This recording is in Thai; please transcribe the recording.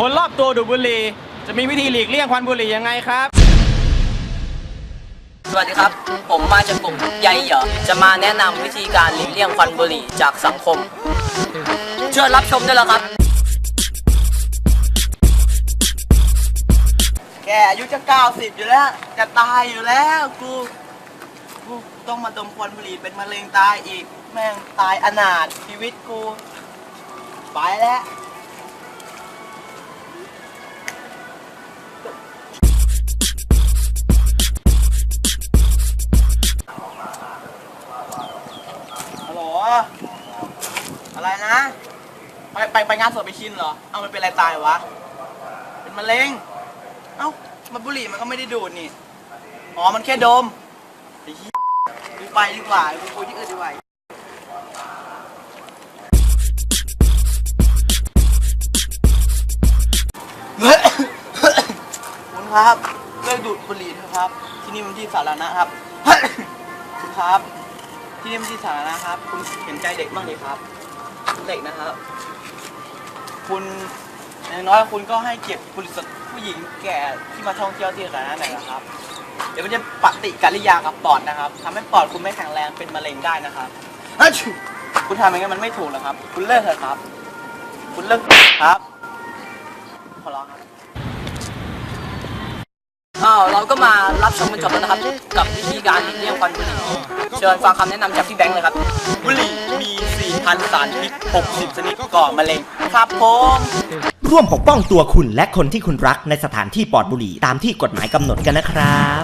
คนรอบตัวดูดบุหรี่จะมีวิธีหลีกเลี่ยงควันบุหรี่ยังไงครับ สวัสดีครับ ผมมาจากกลุ่มใยเหยอจะมาแนะนำวิธีการหลีกเลี่ยงควันบุหรี่จากสังคม เชิญรับชมได้แล้วครับ แกอายุจะ90 อยู่แล้ว จะตายอยู่แล้วกูกูต้องมาดมควันบุหรี่เป็นมะเร็งตายอีก แม่งตายอนาถชีวิตกู ไปแล้ว อะไรนะ ไปไปไปงานศพไปชินเหรอ เอามันเป็นอะไรตายวะ เป็นมะเร็ง เอ้ามันบุหรี่มันก็ไม่ได้ดูดนี่ อ๋อ มันแค่ดมไอ้เหี้ยกูไปดีกว่ากูคุยที่อื่นดีกว่า คุณครับเลิกดูดบุหรี่เถอะครับ ที่นี่มันที่สาธารณะครับ คุณครับ ที่นี่มันที่สาธารณะครับ คุณเห็นใจเด็กบ้างดิครับ เด็กนะครับ คุณอย่างน้อยคุณก็ให้เกียรติบริษัทผู้หญิงแก่ที่มาท่องเที่ยวที่สาธารณะหน่อยนะครับ เดี๋ยวมันจะปฏิกิริยากับปอดนะครับทำให้ปอดคุณไม่แข็งแรงเป็นมะเร็งได้นะครับอะชิคุณทำอย่างนั้นมันไม่ถูกหรอกครับ คุณเลิกเถอะครับ คุณเลิกครับ ขอร้องครับ อ้าวเราก็มารับชมกันจบแล้วนะครับ กับวิธีการหลีกเลี่ยงควันบุหรี่เชิญฟังคำแนะนำจากพี่แบงค์เลยครับ บุหรี่มี 4,000สารพิษ60 ชนิดก่อมะเร็งครับผมร่วมปกป้องตัวคุณและคนที่คุณรักในสถานที่ปลอดบุหรี่ตามที่กฎหมายกำหนดกันนะครับ